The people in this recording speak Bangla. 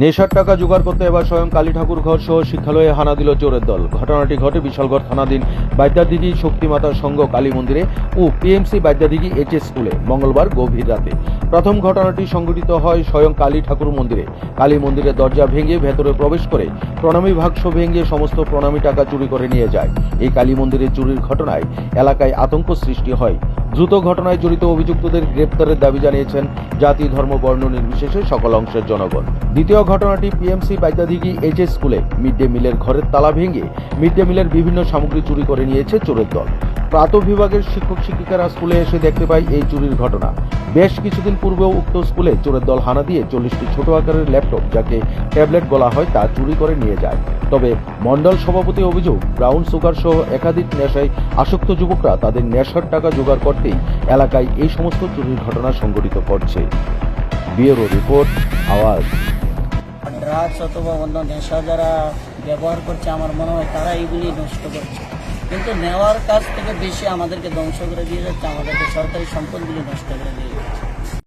নেশার টাকা জোগাড় করতে এবার স্বয়ং কালী ঠাকুর ঘর সহ শিক্ষালয়ে হানা দিল চোরের দল। ঘটনাটি ঘটে বিশালগড় থানাধীন বাদ্যাদিঘি শক্তিমাতা সংঘ কালী মন্দিরে ও পিএমসি বাইদ্যাদিঘি এইচএস স্কুলে। মঙ্গলবার গভীর রাতে। প্রথম ঘটনাটি সংঘটিত হয় স্বয়ং কালী ঠাকুর মন্দিরে। কালী মন্দিরের দরজা ভেঙে ভেতরে প্রবেশ করে প্রণামী বাক্স ভেঙে সমস্ত প্রণামী টাকা চুরি করে নিয়ে যায়। এই কালী মন্দিরের চুরির ঘটনায় এলাকায় আতঙ্ক সৃষ্টি হয়। দ্রুত ঘটনায় জড়িত অভিযুক্তদের গ্রেপ্তারের দাবি জানিয়েছেন জাতি, ধর্ম, বর্ণ নির্বিশেষে সকল অংশের জনগণ। দ্বিতীয় ঘটনাটি পিএমসি বাইদাদিঘি এইচএস স্কুলে মিড ডে মিলের ঘরের তালা ভেঙে মিড ডে মিলের বিভিন্ন সামগ্রী চুরি করে নিয়েছে চোরের দল। প্রাত বিভাগের শিক্ষক শিক্ষিকারা স্কুলে এসে দেখতে পায় এই চুরির ঘটনা। বেশ কিছুদিন পূর্বেও উক্ত স্কুলে চোরের দল হানা দিয়ে চল্লিশটি ছোট আকারের ল্যাপটপ যাকে ট্যাবলেট বলা হয় তা চুরি করে নিয়ে যায়। তবে মন্ডল সভাপতি অভিযোগ, ব্রাউন সুগার সহ একাধিক নেশায় আসক্ত যুবকরা তাদের নেশার টাকা জোগাড় করতেই এলাকায় এই সমস্ত চুরির ঘটনা সংঘটিত করছে। ব্যুরো রিপোর্ট, আওয়াজ। ড্রাগস অথবা অন্য নেশা যারা ব্যবহার করছে, আমার মনে হয় তারা এইগুলি নষ্ট করছে। কিন্তু নেওয়ার কাজ থেকে বেশি আমাদেরকে ধ্বংস করে দিয়ে যাচ্ছে আমাদেরকে সরকারি সম্পদগুলি নষ্ট করে দিয়ে যাচ্ছে